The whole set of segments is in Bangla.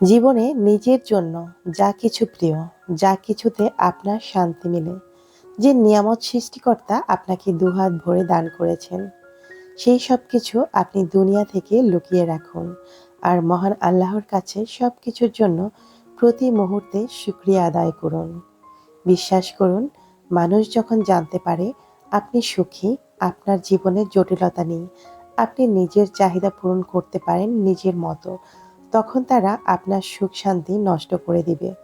জীবনে নিজের জন্য যা কিছু প্রিয়, যা কিছুতে আপনার শান্তি মিলে। যে নিয়ামত সৃষ্টিকর্তা আপনাকে দুহাত ভরে দান করেছেন, সেই সব কিছু আপনি দুনিয়া থেকে লুকিয়ে রাখুন আর মহান আল্লাহর কাছে সব কিছুর জন্য প্রতি মুহূর্তে শুক্রিয়া আদায় করুন। বিশ্বাস করুন, মানুষ যখন জানতে পারে আপনি সুখী, আপনার জীবনে জটিলতা নেই, আপনি নিজের চাহিদা পূরণ করতে পারেন নিজের মতো। তখন তারা আপনার সুখ শান্তি নষ্ট করে দিবে।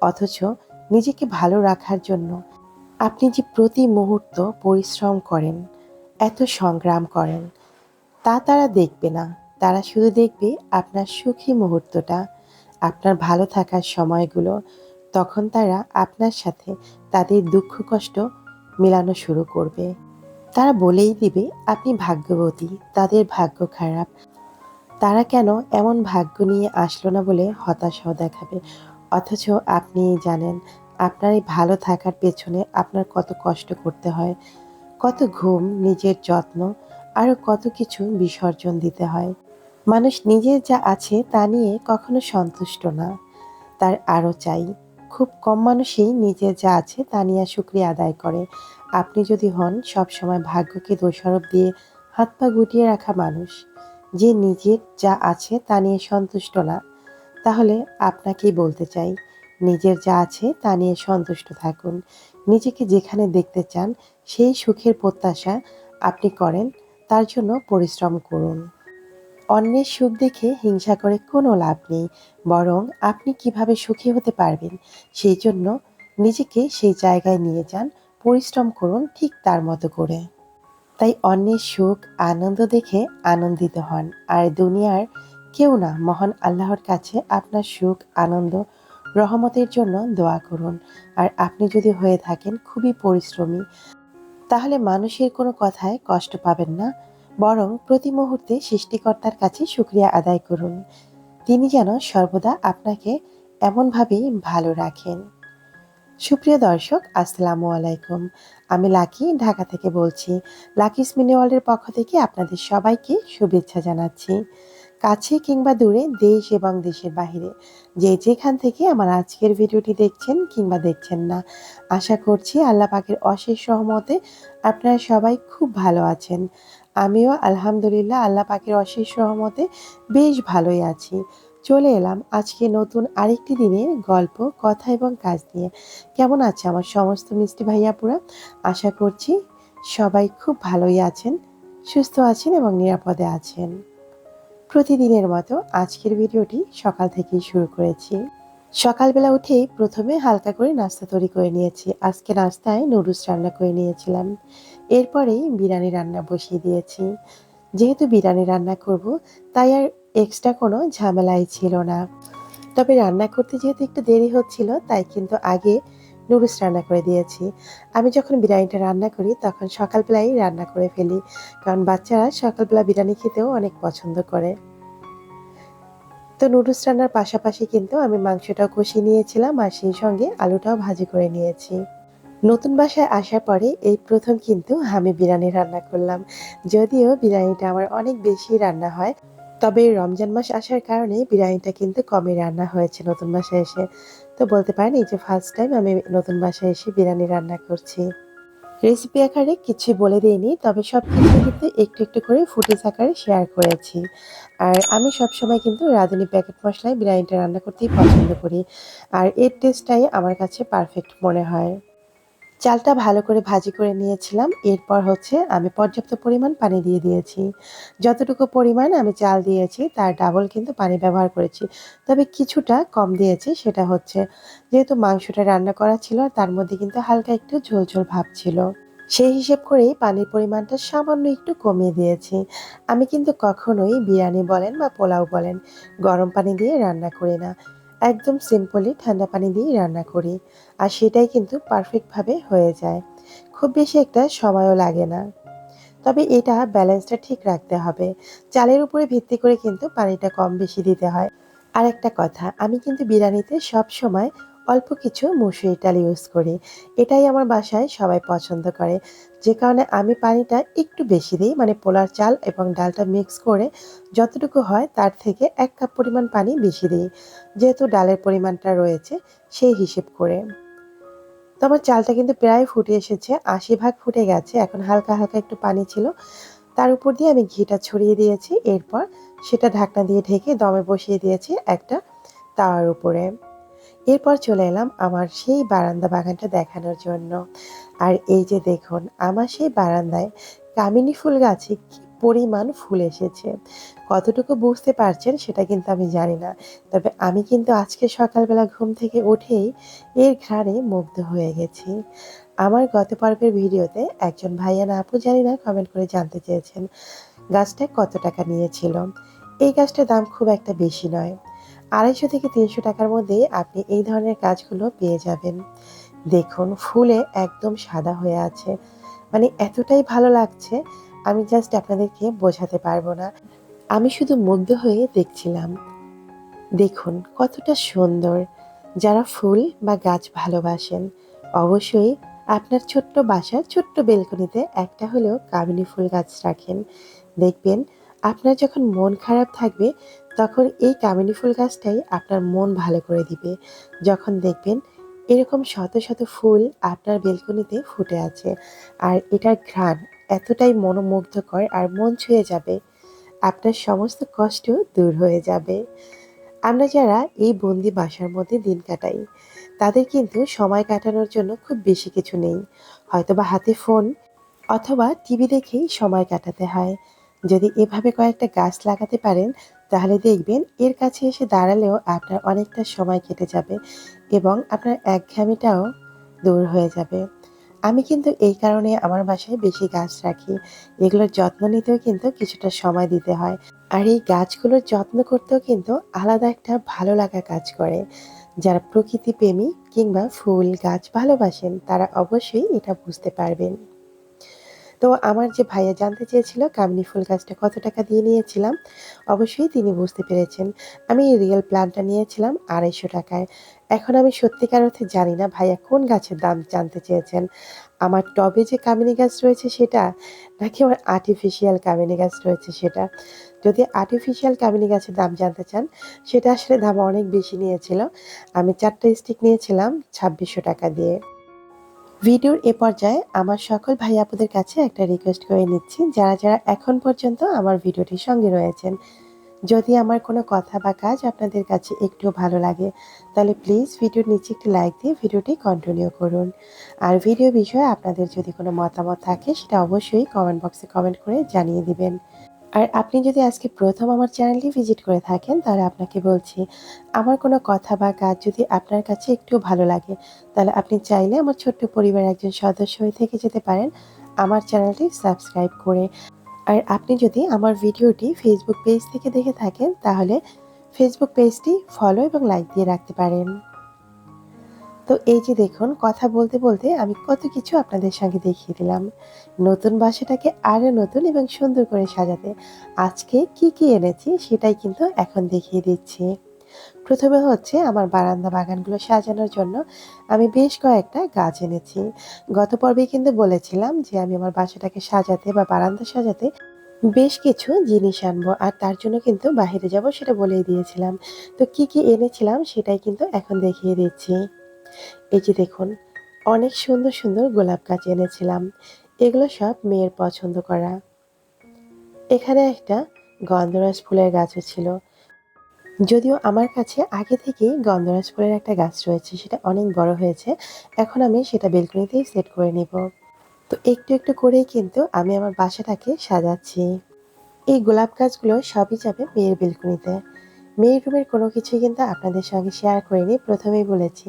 অথচ নিজেকে ভালো রাখার জন্য আপনি যে প্রতি মুহূর্ত পরিশ্রম করেন, এত সংগ্রাম করেন, তা তারা দেখবে না। তারা শুধু দেখবে আপনার সুখী মুহূর্তটা, আপনার ভালো থাকার সময়গুলো। তখন তারা আপনার সাথে তাদের দুঃখ কষ্ট মেলানো শুরু করবে। তারা বলেই দিবে, আপনি ভাগ্যবতী, তাদের ভাগ্য খারাপ তারা কেন এমন ভাগ্য নিয়ে আসলো না বলে হতাশাও দেখাবে? অথচ আপনি জানেন, আপনার এই ভালো থাকার পেছনে আপনার কত কষ্ট করতে হয়, কত ঘুম, নিজের যত্ন, আরও কত কিছু বিসর্জন দিতে হয়। মানুষ নিজের যা আছে তা নিয়ে কখনো সন্তুষ্ট না। তার আরও চাই, খুব কম মানুষই নিজের যা আছে তা নিয়ে শুক্রিয়া আদায় করে। আপনি যদি হন, সবসময় ভাগ্যকে দোষারোপ দিয়ে হাত পা গুটিয়ে রাখা মানুষ। যে নিজের যা আছে তা নিয়ে সন্তুষ্ট না, তাহলে আপনাকেই বলতে চাই, নিজের যা আছে তা নিয়ে সন্তুষ্ট থাকুন। নিজেকে যেখানে দেখতে চান, সেই সুখের প্রত্যাশা আপনি করেন, তার জন্য পরিশ্রম করুন। অন্যের সুখ দেখে হিংসা করে কোনো লাভ নেই, বরং আপনি কীভাবে সুখী হতে পারবেন, সেই জন্য নিজেকে সেই জায়গায় নিয়ে যান, পরিশ্রম করুন ঠিক তার মতো করে। তাই অন্যের সুখ, আনন্দ দেখে আনন্দিত হন। আর দুনিয়ার কেউ না, মহান আল্লাহর কাছে আপনার সুখ, আনন্দ, রহমতের জন্য দোয়া করুন। আর আপনি যদি হয়ে থাকেন খুবই পরিশ্রমী, তাহলে মানুষের কোনো কথায় কষ্ট পাবেন না, বরং প্রতি মুহূর্তে সৃষ্টিকর্তার কাছে শুক্রিয়া আদায় করুন। তিনি যেন সর্বদা আপনাকে এমনভাবেই ভালো রাখেন। সুপ্রিয় দর্শক, আসসালামু আলাইকুম। আমি লাকি, ঢাকা থেকে বলছি লাকিস মিনি ওয়ার্ল্ডের পক্ষ থেকে আপনাদের সবাইকে শুভেচ্ছা জানাচ্ছি। কাছে কিংবা দূরে, দেশ এবং দেশের বাহিরে, যে যেখান থেকে আমার আজকের ভিডিওটি দেখছেন কিংবা দেখছেন না, আশা করছি আল্লাহ পাকের অশেষ সহমতে আপনারা সবাই খুব ভালো আছেন। আমিও আলহামদুলিল্লাহ আল্লাহ পাকের অশেষ সহমতে বেশ ভালোই আছি। চলে এলাম আজকে নতুন আরেকটি দিনের গল্প, কথা এবং কাজ নিয়ে। কেমন আছে আমার সমস্ত মিষ্টি ভাইয়াপুরা? আশা করছি সবাই খুব ভালোই আছেন, সুস্থ আছেন এবং নিরাপদে আছেন। প্রতিদিনের মতো আজকের ভিডিওটি সকাল থেকেই শুরু করেছি। সকালবেলা উঠেই প্রথমে হালকা করে নাস্তা তৈরি করে নিয়েছি। আজকে নাস্তায় নুডলস রান্না করে নিয়েছিলাম। এরপরেই বিরিয়ানি রান্না বসিয়ে দিয়েছি। যেহেতু বিরিয়ানি রান্না করব, তাই আর এক্সট্রা কোনো ঝামেলাই ছিল না। তবে রান্না করতে যেহেতু একটু দেরি হচ্ছিল, তাই কিন্তু আগে নুডলস রান্না করে দিয়েছি। আমি যখন বিরিয়ানিটা রান্না করি, তখন সকালবেলাই রান্না করে ফেলি, কারণ বাচ্চারা সকালবেলা বিরিয়ানি খেতেও অনেক পছন্দ করে। তো নুডলস রান্নার পাশাপাশি কিন্তু আমি মাংসটাও কষিয়ে নিয়েছিলাম আর সেই সঙ্গে আলুটাও ভাজি করে নিয়েছি। নতুন বাসায় আসার পরে এই প্রথম কিন্তু আমি বিরিয়ানি রান্না করলাম। যদিও বিরিয়ানিটা আমার অনেক বেশি রান্না হয় তবে রমজান মাস আসার কারণে বিরিয়ানিটা কিন্তু কমই রান্না হয়েছে নতুন বাসায় এসে। তো বলতে পারেন, এই যে ফার্স্ট টাইম আমি নতুন বাসায় এসে বিরিয়ানি রান্না করছি। রেসিপি আকারে কিছু বলে দিইনি, তবে সব কিছু কিন্তু একটু একটু করে ফুটেজ আকারে শেয়ার করেছি। আর আমি সবসময় কিন্তু রাঁধুনি প্যাকেট মশলায় বিরিয়ানিটা রান্না করতেই পছন্দ করি। আর এর টেস্টটাই আমার কাছে পারফেক্ট মনে হয়। চালটা ভালো করে ভাজি করে নিয়েছিলাম। এরপর হচ্ছে আমি পর্যাপ্ত পরিমাণ পানি দিয়ে দিয়েছি। যতটুকু পরিমাণ আমি চাল দিয়েছি, তার ডাবল কিন্তু পানি ব্যবহার করেছি। তবে কিছুটা কম দিয়েছি, সেটা হচ্ছে যেহেতু মাংসটা রান্না করা ছিল, তার মধ্যে কিন্তু হালকা একটু ঝোল ঝোল ভাব ছিল। সেই হিসেব করেই পানির পরিমাণটা সামান্য একটু কমিয়ে দিয়েছি। আমি কিন্তু কখনোই বিরিয়ানি বলেন বা পোলাও বলেন, গরম পানি দিয়ে রান্না করি না। একদম সিম্পলি ঠান্ডা পানি দিয়েই রান্না করি, আর সেটাই কিন্তু পারফেক্টভাবে হয়ে যায়। খুব বেশি একটা সময়ও লাগে না। তবে এটা ব্যালেন্সটা ঠিক রাখতে হবে। চালের উপরে ভিত্তি করে কিন্তু পানিটা কম বেশি দিতে হয়। আর একটা কথা, আমি কিন্তু বিরিয়ানিতে সব সময় অল্প কিছু মুসুরি ডাল ইউজ করি। এটাই আমার বাসায় সবাই পছন্দ করে। যে কারণে আমি পানিটা একটু বেশি দিই মানে পোলার চাল এবং ডালটা মিক্স করে যতটুকু হয় তার থেকে এক কাপ পরিমাণ পানি বেশি দিই। যেহেতু ডালের পরিমাণটা রয়েছে সেই হিসেব করে। তো আমার চালটা কিন্তু প্রায় ফুটে এসেছে, আশি ভাগ ফুটে গেছে, এখন হালকা হালকা একটু পানি ছিল। তার উপর দিয়ে আমি ঘিটা ছড়িয়ে দিয়েছি, এরপর সেটা ঢাকনা দিয়ে ঢেকে দমে বসিয়ে দিয়েছি একটা তাওয়ার উপরে। এরপর চলে এলাম আমার সেই বারান্দা বাগানটা দেখানোর জন্য। আর এই যে দেখুন, আমার সেই বারান্দায় কামিনী ফুল গাছে কি পরিমাণ ফুল এসেছে। কতটুকু বুঝতে পারছেন সেটা কিন্তু আমি জানি না। তবে আমি কিন্তু আজকে সকালবেলা ঘুম থেকে উঠেই এর ঘ্রাণে মুগ্ধ হয়ে গেছি। আমার গত পর্বের ভিডিওতে একজন ভাইয়া না আপু জানি না কমেন্ট করে জানতে চেয়েছেন, গাছটা কত টাকা নিয়েছিল? এই গাছটার দাম খুব একটা বেশি নয়। আড়াইশো থেকে তিনশো টাকার মধ্যে আপনি এই ধরনের গাছগুলো পেয়ে যাবেন। দেখুন, ফুলে একদম সাদা হয়ে আছে। মানে এতটাই ভালো লাগছে, আমি জাস্ট আপনাদেরকে বোঝাতে পারব না। আমি শুধু মুগ্ধ হয়ে দেখছিলাম। দেখুন, কতটা সুন্দর। যারা ফুল বা গাছ ভালোবাসেন, অবশ্যই আপনার ছোট্ট বাসার ছোট্ট বেলকনিতে একটা হলেও কামিনী ফুল গাছ রাখেন। দেখবেন, আপনার যখন মন খারাপ থাকবে তখন এই কামিনী ফুল গাছটাই আপনার মন ভালো করে দিবে। যখন দেখবেন এরকম শত শত ফুল আপনার বেলকনিতে ফুটে আছে। আর এটার ঘ্রাণ এতটাই মনোমুগ্ধকর আর মন ছুঁয়ে যাবে। আপনার সমস্ত কষ্ট দূর হয়ে যাবে। আমরা যারা এই বন্দি বাসার মধ্যে দিন কাটাই, তাদের কিন্তু সময় কাটানোর জন্য খুব বেশি কিছু নেই। হয়তোবা হাতে ফোন অথবা টিভি দেখেই সময় কাটাতে হয়। যদি এভাবে কয়েকটা গাছ লাগাতে পারেন তাহলে দেখবেন এর কাছে এসে দাঁড়ালেও আপনার অনেকটা সময় কেটে যাবে এবং আপনার একঘেয়েমিটাও দূর হয়ে যাবে। আমি কিন্তু এই কারণে আমার বাসায় বেশি গাছ রাখি। এগুলোর যত্ন নিতেও কিন্তু কিছুটা সময় দিতে হয়। আর এই গাছগুলোর যত্ন করতেও কিন্তু আলাদা একটা ভালো লাগা কাজ করে। যারা প্রকৃতি প্রেমী কিংবা ফুল গাছ ভালোবাসেন তারা অবশ্যই এটা বুঝতে পারবেন। তো আমার যে ভাইয়া জানতে চেয়েছিল কামিনী ফুল গাছটা কত টাকা দিয়ে নিয়েছিলাম, অবশ্যই তিনি বুঝতে পেরেছেন। আমি রিয়েল প্ল্যানটা নিয়েছিলাম আড়াইশো টাকায়। এখন আমি সত্যিকার অর্থে জানি না ভাইয়া কোন গাছের দাম জানতে চেয়েছেন। আমার টবে যে কামিনী গাছ রয়েছে সেটা, নাকি আমার আর্টিফিশিয়াল কামিনী গাছ রয়েছে সেটা? যদি আর্টিফিশিয়াল কামিনী গাছের দাম জানতে চান, সেটা আসলে দাম অনেক বেশি নিয়েছিল। আমি চারটা স্টিক নিয়েছিলাম ছাব্বিশশো টাকা দিয়ে। ভিডিওর এ পর্যায়ে আমার সকল ভাই আপুদের কাছে একটা রিকোয়েস্ট করে নিচ্ছি, যারা যারা এখন পর্যন্ত আমার ভিডিওটির সঙ্গে রয়েছেন। যদি আমার কোনো কথা বা কাজ আপনাদের কাছে একটু ভালো লাগে, তাহলে প্লিজ ভিডিওর নিচে একটি লাইক দিয়ে ভিডিওটি কন্টিনিউ করুন। আর ভিডিও বিষয়ে আপনাদের যদি কোনো মতামত থাকে, সেটা অবশ্যই কমেন্ট বক্সে কমেন্ট করে জানিয়ে দিবেন। আর আপনি যদি আজকে প্রথম আমার চ্যানেলটি ভিজিট করে থাকেন, তাহলে আপনাকে বলছি, আমার কোনো কথা বা কাজ যদি আপনার কাছে একটু ভালো লাগে, তাহলে আপনি চাইলে আমার ছোট্ট পরিবারের একজন সদস্য হয়ে থেকে যেতে পারেন। আমার চ্যানেলটি সাবস্ক্রাইব করে। আর আপনি যদি আমার ভিডিওটি ফেসবুক পেজ থেকে দেখে থাকেন, তাহলে ফেসবুক পেজটি ফলো এবং লাইক দিয়ে রাখতে পারেন। তো এই যে দেখুন, কথা বলতে বলতে আমি কত কিছু আপনাদের সঙ্গে দেখিয়ে দিলাম। নতুন বাসাটাকে আরও নতুন এবং সুন্দর করে সাজাতে আজকে কি কি এনেছি সেটাই কিন্তু এখন দেখিয়ে দিচ্ছি। প্রথমে হচ্ছে আমার বারান্দা বাগানগুলো সাজানোর জন্য আমি বেশ কয়েকটা গাছ এনেছি। গত পর্বে কিন্তু বলেছিলাম যে আমি আমার বাসাটাকে সাজাতে বা বারান্দা সাজাতে বেশ কিছু জিনিস আনব, আর তার জন্য কিন্তু বাইরে যাব সেটা বলেই দিয়েছিলাম। তো কি কি এনেছিলাম সেটাই কিন্তু এখন দেখিয়ে দিচ্ছি। এই যে দেখুন, অনেক সুন্দর সুন্দর গোলাপ গাছ এনেছিলাম। এগুলো সব মেয়ের পছন্দ করা। এখানে একটা গন্ধরাজ ফুলের গাছও ছিল। যদিও আমার কাছে আগে থেকেই গন্ধরাজ ফুলের একটা গাছ রয়েছে, সেটা অনেক বড় হয়েছে। এখন আমি সেটা বেলকনিতেই সেট করে নিব। তো একটু একটু করেই কিন্তু আমি আমার বাসাটাকে সাজাচ্ছি। এই গোলাপ গাছগুলো সবই যাবে মেয়ের বেলকনিতে। মেয়ের রুমের কোনো কিছুই কিন্তু আপনাদের সঙ্গে শেয়ার করিনি। প্রথমেই বলেছি,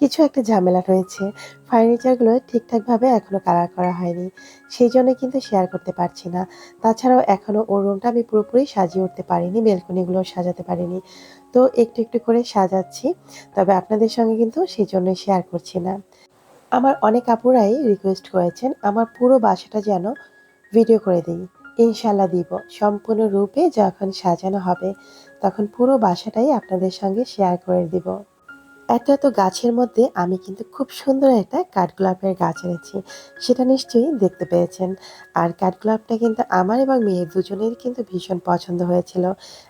কিছু একটা ঝামেলা রয়েছে। ফার্নিচারগুলো ঠিকঠাকভাবে এখনও কালার করা হয়নি। সেই জন্য কিন্তু শেয়ার করতে পারছি না। তাছাড়াও এখনও ওর রুমটা আমি পুরোপুরি সাজিয়ে উঠতে পারিনি বেলকনিগুলো সাজাতে পারিনি। তো একটু একটু করে সাজাচ্ছি, তবে আপনাদের সঙ্গে কিন্তু সেই জন্যই শেয়ার করছি না। আমার অনেক আপুরাই রিকোয়েস্ট করেছেন, আমার পুরো বাসাটা যেন ভিডিও করে দিই। ইনশাল্লাহ দিব। সম্পূর্ণ রূপে যখন সাজানো হবে তখন পুরো বাসাটাই আপনাদের সঙ্গে শেয়ার করে দিব। এত এত গাছের মধ্যে আমি কিন্তু খুব সুন্দর একটা কাঠগোলাপের গাছ এনেছি, সেটা নিশ্চয়ই দেখতে পেয়েছেন। আর কাঠগোলাপটা কিন্তু আমার এবং মেয়ের দুজনের কিন্তু ভীষণ পছন্দ হয়েছিল।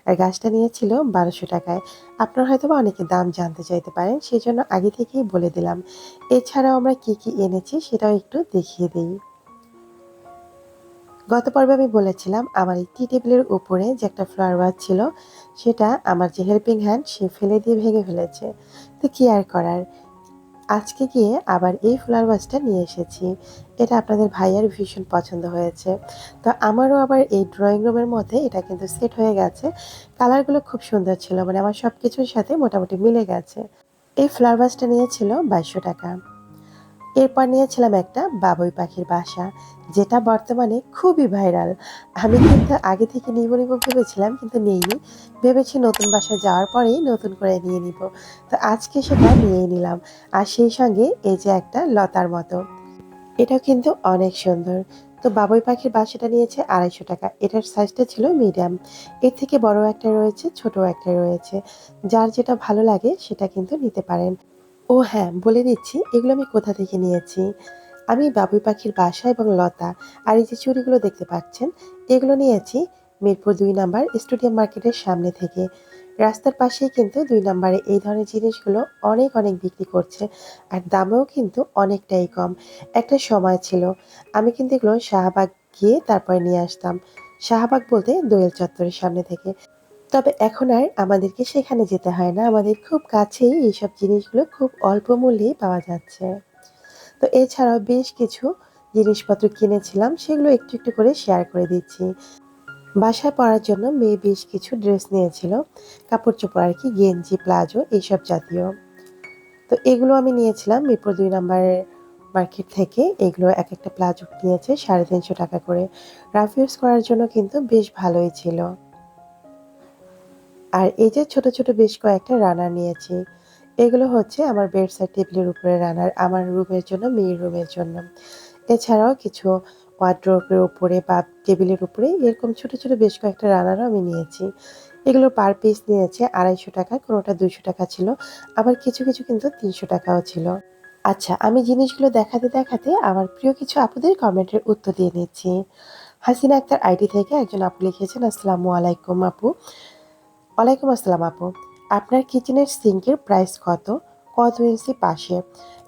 আর গাছটা নিয়েছিল বারোশো টাকায়। আপনার হয়তো অনেকে দাম জানতে চাইতে পারেন সেই জন্য আগে থেকেই বলে দিলাম। এছাড়াও আমরা কি কি এনেছি সেটাও একটু দেখিয়ে দিই। গত পর্বে আমি বলেছিলাম, আমার এই টি টেবিলের উপরে যে একটা ফ্লাওয়ার ভাস ছিল, সেটা আমার যে হেল্পিং হ্যান্ড সে ফেলে দিয়ে ভেঙে ফেলেছে। তো কি আর করার? আজকে গিয়ে আবার এই ফ্লাওয়ার ভাসটা নিয়ে এসেছি। এটা আপনাদের ভাইয়ার ভীষণ পছন্দ হয়েছে। তো আমারও আবার এই ড্রয়িং রুমের মধ্যে এটা কিন্তু সেট হয়ে গেছে। কালারগুলো খুব সুন্দর ছিল মানে আমার সব কিছুর সাথে মোটামুটি মিলে গেছে। এই ফ্লাওয়ার ভাসটা নিয়েছিল বাইশশো টাকা। এরপর নিয়েছিলাম একটা বাবুই পাখির বাসা, যেটা বর্তমানে খুবই ভাইরাল। আমি কিন্তু আগে থেকে নিব নিব ভেবেছিলাম, কিন্তু নেইনি। ভেবেছি নতুন বাসায় যাওয়ার পরেই নতুন করে নিয়ে নিব। তো আজকে সেটা নিয়েই নিলাম। আর সেই সঙ্গে এই যে একটা লতার মতো। এটাও কিন্তু অনেক সুন্দর। তো বাবুই পাখির বাসাটা নিয়েছে আড়াইশো টাকা। এটার সাইজটা ছিল মিডিয়াম। এর থেকে বড় একটা রয়েছে, ছোট একটা রয়েছে। যার যেটা ভালো লাগে সেটা কিন্তু নিতে পারেন। ও হ্যাঁ বলে দিচ্ছি, এগুলো আমি কোথা থেকে নিয়েছি? আমি বাবুই পাখির বাসা এবং লতা আর এই যে চুড়িগুলো দেখতে পাচ্ছেন, এগুলো নিয়েছি মিরপুর দুই নাম্বার স্টুডিয়াম মার্কেটের সামনে থেকে। রাস্তার পাশেই কিন্তু দুই নাম্বারে এই ধরনের জিনিসগুলো অনেক অনেক বিক্রি করছে আর দামেও কিন্তু অনেকটাই কম। একটা সময় ছিল, আমি কিন্তু এগুলো শাহবাগ গিয়ে তারপরে নিয়ে আসতাম। শাহবাগ বলতে দোয়েল চত্বরের সামনে থেকে। তবে এখন আর আমাদেরকে সেখানে যেতে হয় না। আমাদের খুব কাছেই এইসব জিনিসগুলো খুব অল্প মূল্যেই পাওয়া যাচ্ছে। তো এছাড়াও বেশ কিছু জিনিসপত্র কিনেছিলাম, সেগুলো একটু একটু করে শেয়ার করে দিচ্ছি। বাসায় পরার জন্য মেয়ে বেশ কিছু ড্রেস নিয়েছিল, কাপড় চোপড় আর কি, গেঞ্জি, প্লাজো এইসব জাতীয়। তো এগুলো আমি নিয়েছিলাম মিরপুর দুই নম্বরের মার্কেট থেকে। এগুলো এক একটা প্লাজো নিয়েছে সাড়ে তিনশো টাকা করে। রাফ ইউজ করার জন্য কিন্তু বেশ ভালোই ছিল। আর এই যে ছোট ছোট বেশ কয়েকটা রানার নিয়েছি, এগুলো হচ্ছে আমার বেড বেডসাইড টেবিলের উপরে রানার আমার রুমের জন্য মেয়ের রুমের জন্য। এছাড়াও কিছু ওয়ার্ড্রোপের উপরে বা টেবিলের উপরে এরকম ছোট ছোট বেশ কয়েকটা রানারও আমি নিয়েছি। এগুলো পার পিস নিয়েছে, আড়াইশো টাকা, কোনোটা দুইশো টাকা ছিল, আবার কিছু কিছু কিন্তু তিনশো টাকাও ছিল। আচ্ছা আমি জিনিসগুলো দেখাতে দেখাতে আমার প্রিয় কিছু আপুদের কমেন্টের উত্তর দিয়ে নিচ্ছি। হাসিনা আক্তার আইডি থেকে একজন আপু লিখেছেন, আসসালামু আলাইকুম আপু। ওয়ালাইকুম আসসালাম আপু। আপনার কিচেনের সিঙ্কের প্রাইস কত? কত ইঞ্চি পাশে?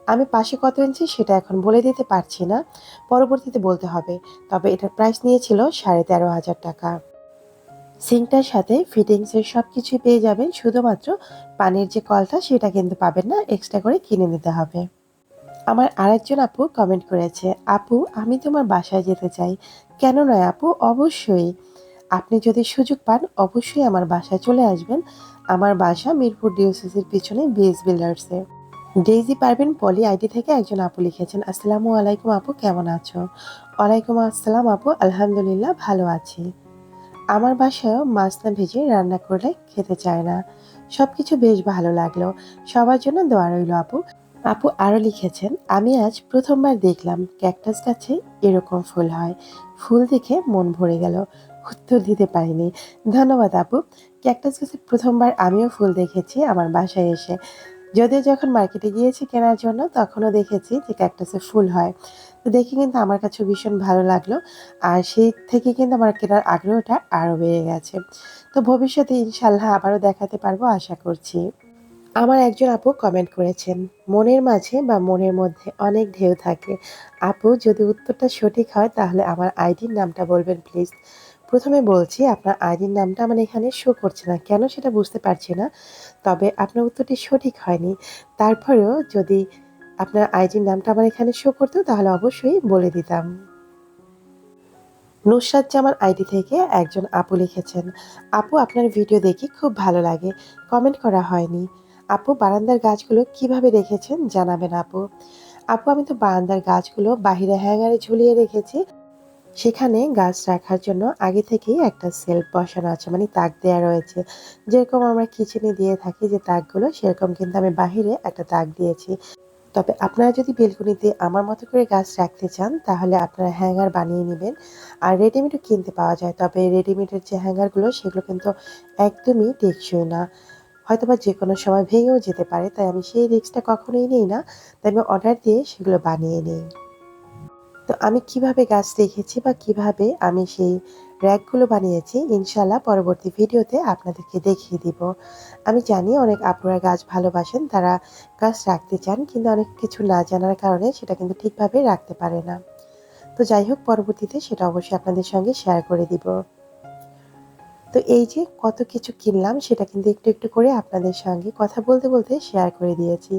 আমি পাশে কত ইঞ্চি সেটা এখন বলে দিতে পারছি না। পরবর্তীতে বলতে হবে। তবে এটার প্রাইস নিয়েছিল সাড়ে তেরো হাজার টাকা। সিঙ্কটার সাথে ফিটিংসের সব কিছুই পেয়ে যাবেন। শুধুমাত্র পানির যে কলটা সেটা কিন্তু পাবেন না। এক্সট্রা করে কিনে নিতে হবে। আমার আরেকজন আপু কমেন্ট করেছে, আপু, আমি তোমার বাসায় যেতে চাই। কেন নয় আপু? অবশ্যই। আপনি যদি সুযোগ পান, অবশ্যই আমার বাসায় চলে আসবেন। আমার বাসা মিরপুর ডিওসিসির পিছনে বিএস বিল্ডার্সে ডেইজি পারবেন পলি আইডি থেকে একজন আপু লিখেছেন, আসসালামু আলাইকুম আপু, কেমন আছো? ওয়ালাইকুম আসসালাম আপু, আলহামদুলিল্লাহ ভালো আছি। আমার বাসায়ও মাছ না ভেজে রান্না করলে খেতে চায় না। সব কিছু বেশ ভালো লাগল। সবার জন্য দোয়া রইল আপু। আপু আরও লিখেছেন, আমি আজ প্রথমবার দেখলাম, ক্যাকটাস গাছে এরকম ফুল হয়। ফুল দেখে মন ভরে গেল। উত্তর দিতে পারিনি। ধন্যবাদ আপু। ক্যাকটাস গাছে প্রথমবার আমিও ফুল দেখেছি আমার বাসায় এসে। যদিও যখন মার্কেটে গিয়েছি কেনার জন্য, তখনও দেখেছি যে ক্যাকটাসে ফুল হয়। তো দেখে কিন্তু আমার কাছে ভীষণ ভালো লাগল। আর সেই থেকে কিন্তু আমার কেনার আগ্রহটা আরও বেড়ে গেছে। তো ভবিষ্যতে ইনশাল্লাহ আবারও দেখাতে পারব আশা করছি। আমার একজন আপু কমেন্ট করেছেন, মনের মাঝে বা মনের মধ্যে অনেক ঢেউ থাকে। আপু যদি উত্তরটা সঠিক হয়, তাহলে আমার আইডির নামটা বলবেন প্লিজ প্রথমে বলছি আপনার আইডির নামটা আমার এখানে শো করছে না। কেন সেটা বুঝতে পারছি না। তবে আপনার উত্তরটি সঠিক হয়নি। তারপরেও যদি আপনার আইডির নামটা আমার এখানে শো করতো, তাহলে অবশ্যই বলে দিতাম। নুসরাত জামান আইডি থেকে একজন আপু লিখেছেন, আপু, আপনার ভিডিও দেখি খুব ভালো লাগে। কমেন্ট করা হয়নি। আপু, বারান্দার গাছগুলো কীভাবে রেখেছেন জানাবেন আপু? আপু, আমি তো বারান্দার গাছগুলো বাহিরে হ্যাঙ্গারে ঝুলিয়ে রেখেছি। সেখানে গাছ রাখার জন্য আগে থেকেই একটা সেলফ বসানো আছে মানে তাক দেওয়া রয়েছে। যেরকম আমরা কিচেনে দিয়ে থাকি যে তাকগুলো, সেরকম কিন্তু আমি বাহিরে একটা তাক দিয়েছি। তবে আপনারা যদি বেলকুনিতে আমার মতো করে গাছ রাখতে চান, তাহলে আপনারা হ্যাঙ্গার বানিয়ে নেবেন। আর রেডিমেডও কিনতে পাওয়া যায়, তবে রেডিমেডের যে হ্যাঙ্গারগুলো, সেগুলো কিন্তু একদমই টেকসই না। হয়তোবা যে কোনো সময় ভেঙেও যেতে পারে, তাই আমি সেই রিস্কটা কখনোই নিই না। তাই আমি অর্ডার দিয়ে সেগুলো বানিয়ে নিই। তো আমি কীভাবে গাছ দেখেছি বা কীভাবে আমি সেই র্যাকগুলো বানিয়েছি ইনশাল্লাহ পরবর্তী ভিডিওতে আপনাদেরকে দেখিয়ে দিব। আমি জানি অনেক আপনারা গাছ ভালোবাসেন, তারা গাছ রাখতে চান, কিন্তু অনেক কিছু না জানার কারণে সেটা কিন্তু ঠিকভাবে রাখতে পারে না। তো যাই হোক, পরবর্তীতে সেটা অবশ্যই আপনাদের সঙ্গে শেয়ার করে দিব। তো এই যে কত কিছু কিনলাম, সেটা কিন্তু একটু একটু করে আপনাদের সঙ্গে কথা বলতে বলতে শেয়ার করে দিয়েছি।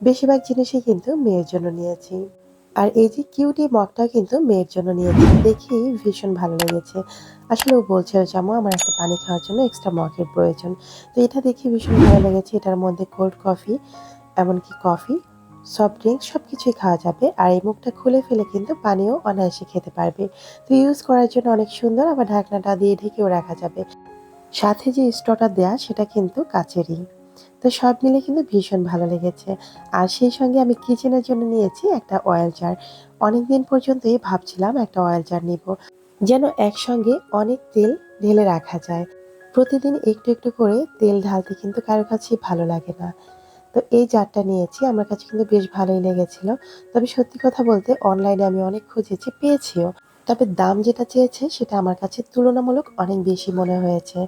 বেশিরভাগ জিনিসই কিন্তু মেয়ের জন্য নিয়েছি। আর এই যে কিউটি মগটা কিন্তু মেয়ের জন্য নিয়েছি। দেখি ভীষণ ভালো লেগেছে। আসলে ও বলছিল জামু, আমার একটা পানি খাওয়ার জন্য এক্সট্রা মগের প্রয়োজন। তো এটা দেখে ভীষণ ভালো লেগেছে। এটার মধ্যে কোল্ড কফি এমনকি কফি সফট ড্রিঙ্কস সব কিছুই খাওয়া যাবে। আর এই মুখটা খুলে ফেলে কিন্তু পানিও অনায়াসে খেতে পারবে। তো ইউজ করার জন্য অনেক সুন্দর আবার ঢাকনাটা দিয়ে ঢেকেও রাখা যাবে। সাথে যে স্টোটা দেয়া, সেটা কিন্তু কাচেরই। তো সব মিলে কিন্তু ভীষণ ভালো লেগেছে। আর সেই সঙ্গে আমি কিচেনের জন্য নিয়েছি একটা অয়েল জার অনেক দিন পর্যন্তই ভাবছিলাম একটা অয়েল জার নিব, যেন একসঙ্গে অনেক তেল ঢেলে রাখা যায়। প্রতিদিন একটু একটু করে তেল ঢালতে কিন্তু কারও কাছেই ভালো লাগে না। তো এই জারটা নিয়েছি, আমার কাছে কিন্তু বেশ ভালোই লেগেছিল। তবে সত্যি কথা বলতে অনলাইনে আমি অনেক খুঁজেছি, পেয়েছিও। তবে দাম যেটা চেয়েছে সেটা আমার কাছে তুলনামূলক অনেক বেশি মনে হয়েছে।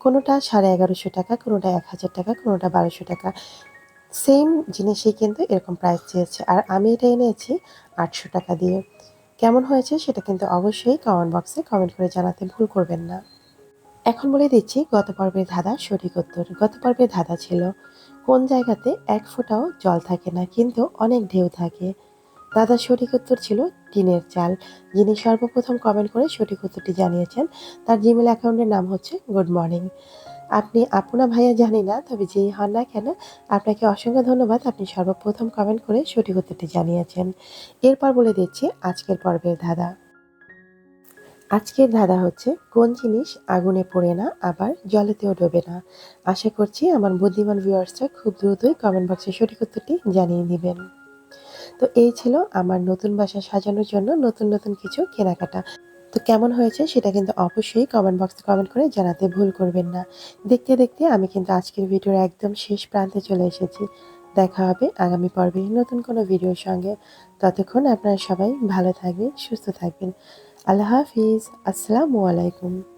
কোনোটা সাড়ে এগারোশো টাকা, কোনোটা এক হাজার টাকা, কোনোটা বারোশো টাকা। সেম জিনিসই কিন্তু এরকম প্রাইস চেয়েছে। আর আমি এটা এনেছি আটশো টাকা দিয়ে। কেমন হয়েছে সেটা কিন্তু অবশ্যই কমেন্ট বক্সে কমেন্ট করে জানাতে ভুল করবেন না। এখন বলে দিচ্ছি, গত পর্বের ধাঁধা সঠিক উত্তর। গত পর্বের ধাঁধা ছিল, কোন জায়গাতে এক ফোঁটাও জল থাকে না, কিন্তু অনেক ঢেউ থাকে। দাদা সঠিক উত্তর ছিল টিনের চাল। যিনি সর্বপ্রথম কমেন্ট করে সঠিক উত্তরটি জানিয়েছেন, তার জিমেল অ্যাকাউন্টের নাম হচ্ছে গুড মর্নিং আপনি আপনা ভাইয়া জানি না, তবে যেই হন না কেন, আপনাকে অসংখ্য ধন্যবাদ। আপনি সর্বপ্রথম কমেন্ট করে সঠিক উত্তরটি জানিয়েছেন। এরপর বলে দিচ্ছি আজকের পর্বের ধাঁধা। আজকের ধাঁধা হচ্ছে, কোন জিনিস আগুনে পড়ে না, আবার জলেতেও ডোবে না? আশা করছি আমার বুদ্ধিমান ভিউয়ার্সরা খুব দ্রুতই কমেন্ট বক্সে সঠিক উত্তরটি জানিয়ে দিবেন। তো এই ছিল আমার নতুন বাসা সাজানোর জন্য নতুন নতুন কিছু কেনাকাটা। তো কেমন হয়েছে সেটা কিন্তু অবশ্যই কমেন্ট বক্সে কমেন্ট করে জানাতে ভুল করবেন না। দেখতে দেখতে আমি কিন্তু আজকের ভিডিওর একদম শেষ প্রান্তে চলে এসেছি। দেখা হবে আগামী পর্বে নতুন কোনো ভিডিওর সঙ্গে। ততক্ষণ আপনারা সবাই ভালো থাকবেন, সুস্থ থাকবেন। আল্লাহ হাফিজ। আসসালামু আলাইকুম।